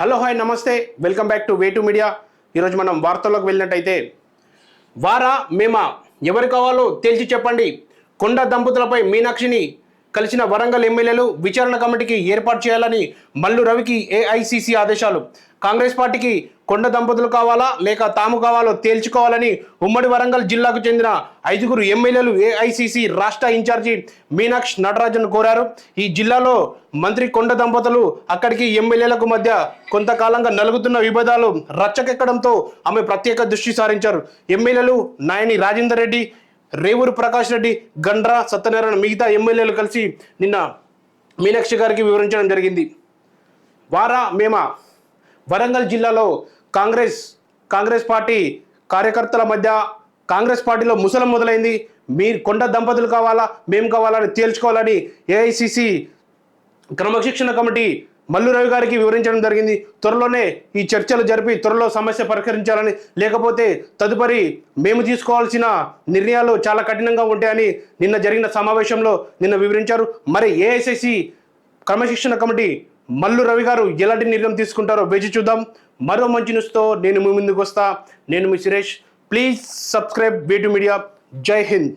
Hello hi నమస్తే. Welcome back to way to media. ఈరోజు మనం వార్తల్లోకి వెళ్ళినట్టయితే వారా మేమా ఎవరు కావాలో తేల్చి చెప్పండి. కొండ దంపతులపై మీనాక్షిని కలిసిన వరంగల్ ఎమ్మెల్యేలు విచారణ కమిటీకి ఏర్పాటు చేయాలని మల్లు రవికి ఏఐసిసి ఆదేశాలు. కాంగ్రెస్ పార్టీకి కొండ దంపతులు కావాలా లేక తాము కావాలో తేల్చుకోవాలని ఉమ్మడి వరంగల్ జిల్లాకు చెందిన ఐదుగురు ఎమ్మెల్యేలు ఏఐసిసి రాష్ట్ర ఇన్ఛార్జి మీనాక్ష్ నటరాజన్ కోరారు. ఈ జిల్లాలో మంత్రి కొండ దంపతులు అక్కడికి ఎమ్మెల్యేలకు మధ్య కొంతకాలంగా నలుగుతున్న విభేదాలు రచ్చకెక్కడంతో ఆమె ప్రత్యేక దృష్టి సారించారు. ఎమ్మెల్యేలు నాయని రాజేందర్ రెడ్డి రేవూరు ప్రకాష్ రెడ్డి గండ్రా సత్యనారాయణ మిగతా ఎమ్మెల్యేలు కలిసి నిన్న మీనాక్షి గారికి వివరించడం జరిగింది. వారా మేమా వరంగల్ జిల్లాలో కాంగ్రెస్ కాంగ్రెస్ పార్టీ కార్యకర్తల మధ్య కాంగ్రెస్ పార్టీలో ముసలం మొదలైంది. మీరు కొండ దంపతులు కావాలా మేము కావాలని తేల్చుకోవాలని ఏఐసిసి క్రమశిక్షణ కమిటీ మల్లు రవి గారికి వివరించడం జరిగింది. త్వరలోనే ఈ చర్చలు జరిపి త్వరలో సమస్య పరిష్కరించాలని లేకపోతే తదుపరి మేము తీసుకోవాల్సిన నిర్ణయాలు చాలా కఠినంగా ఉంటాయని నిన్న జరిగిన సమావేశంలో నిన్న వివరించారు. మరి ఏఐసిసి క్రమశిక్షణ కమిటీ మల్లు రవి గారు ఎలాంటి నిర్ణయం తీసుకుంటారో వేచి చూద్దాం. మరో మంచి న్యూస్తో నేను మీ ముందుకు వస్తా. నేను మీ Suresh. Please subscribe B two media Jai Hind.